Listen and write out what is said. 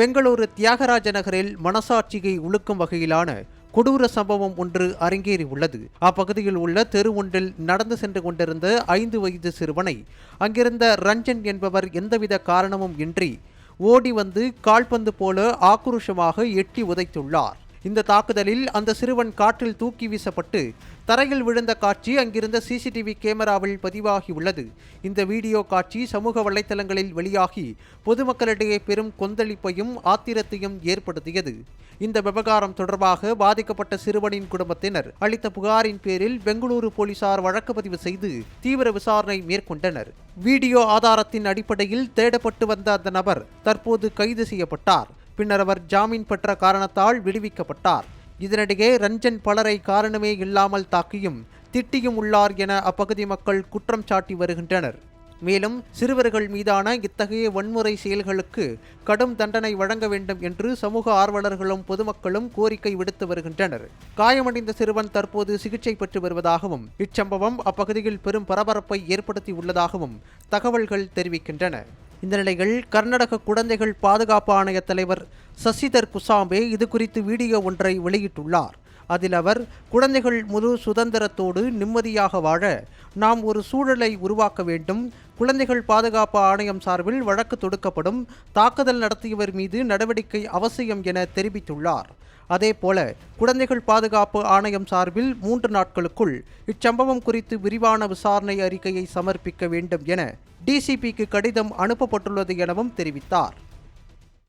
பெங்களூரு தியாகராஜ நகரில் மனசாட்சியை உழுக்கும் வகையிலான கொடூர சம்பவம் ஒன்று அரங்கேறியுள்ளது. அப்பகுதியில் உள்ள தெரு ஒன்றில் நடந்து சென்று கொண்டிருந்த ஐந்து வயது சிறுவனை அங்கிருந்த ரஞ்சன் என்பவர் எந்தவித காரணமும் இன்றி ஓடி வந்து கால்பந்து போல ஆக்ரோஷமாக எட்டி உதைத்துள்ளார். இந்த தாக்குதலில் அந்த சிறுவன் காற்றில் தூக்கி வீசப்பட்டு தரையில் விழுந்த காட்சி அங்கிருந்த சிசிடிவி கேமராவில் பதிவாகியுள்ளது. இந்த வீடியோ காட்சி சமூக வலைத்தளங்களில் வெளியாகி பொதுமக்களிடையே பெரும் கொந்தளிப்பையும் ஆத்திரத்தையும் ஏற்படுத்தியது. இந்த விவகாரம் தொடர்பாக பாதிக்கப்பட்ட சிறுவனின் குடும்பத்தினர் அளித்த புகாரின் பேரில் பெங்களூரு போலீசார் வழக்கு பதிவு செய்து தீவிர விசாரணை மேற்கொண்டனர். வீடியோ ஆதாரத்தின் அடிப்படையில் தேடப்பட்டு வந்த அந்த நபர் தற்போது கைது செய்யப்பட்டார். பின்னர் அவர் ஜாமீன் பெற்ற காரணத்தால் விடுவிக்கப்பட்டார். இதனிடையே ரஞ்சன் பலரை காரணமே இல்லாமல் தாக்கியும் திட்டியும் உள்ளார் என அப்பகுதி மக்கள் குற்றம் சாட்டி வருகின்றனர். மேலும் சிறுவர்கள் மீதான இத்தகைய வன்முறை செயல்களுக்கு கடும் தண்டனை வழங்க வேண்டும் என்று சமூக ஆர்வலர்களும் பொதுமக்களும் கோரிக்கை விடுத்து வருகின்றனர். காயமடைந்த சிறுவன் தற்போது சிகிச்சை பெற்று வருவதாகவும் இச்சம்பவம் அப்பகுதியில் பெரும் பரபரப்பை ஏற்படுத்தி உள்ளதாகவும் தகவல்கள் தெரிவிக்கின்றன. இந்த நிலையில் கர்நாடக குழந்தைகள் பாதுகாப்பு ஆணைய தலைவர் சசிதர் குசாம்பே இது குறித்து வீடியோ ஒன்றை வெளியிட்டுள்ளார். அதில் அவர் குழந்தைகள் முழு சுதந்திரத்தோடு நிம்மதியாக வாழ நாம் ஒரு சூழலை உருவாக்க வேண்டும். குழந்தைகள் பாதுகாப்பு ஆணையம் சார்பில் வழக்கு தொடுக்கப்படும். தாக்குதல் நடத்தியவர் மீது நடவடிக்கை அவசியம் என தெரிவித்துள்ளார். அதேபோல குழந்தைகள் பாதுகாப்பு ஆணையம் சார்பில் மூன்று நாட்களுக்குள் இச்சம்பவம் குறித்து விரிவான விசாரணை அறிக்கையை சமர்ப்பிக்க வேண்டும் என டிசிபிக்கு கடிதம் அனுப்பப்பட்டுள்ளது எனவும் தெரிவித்தார்.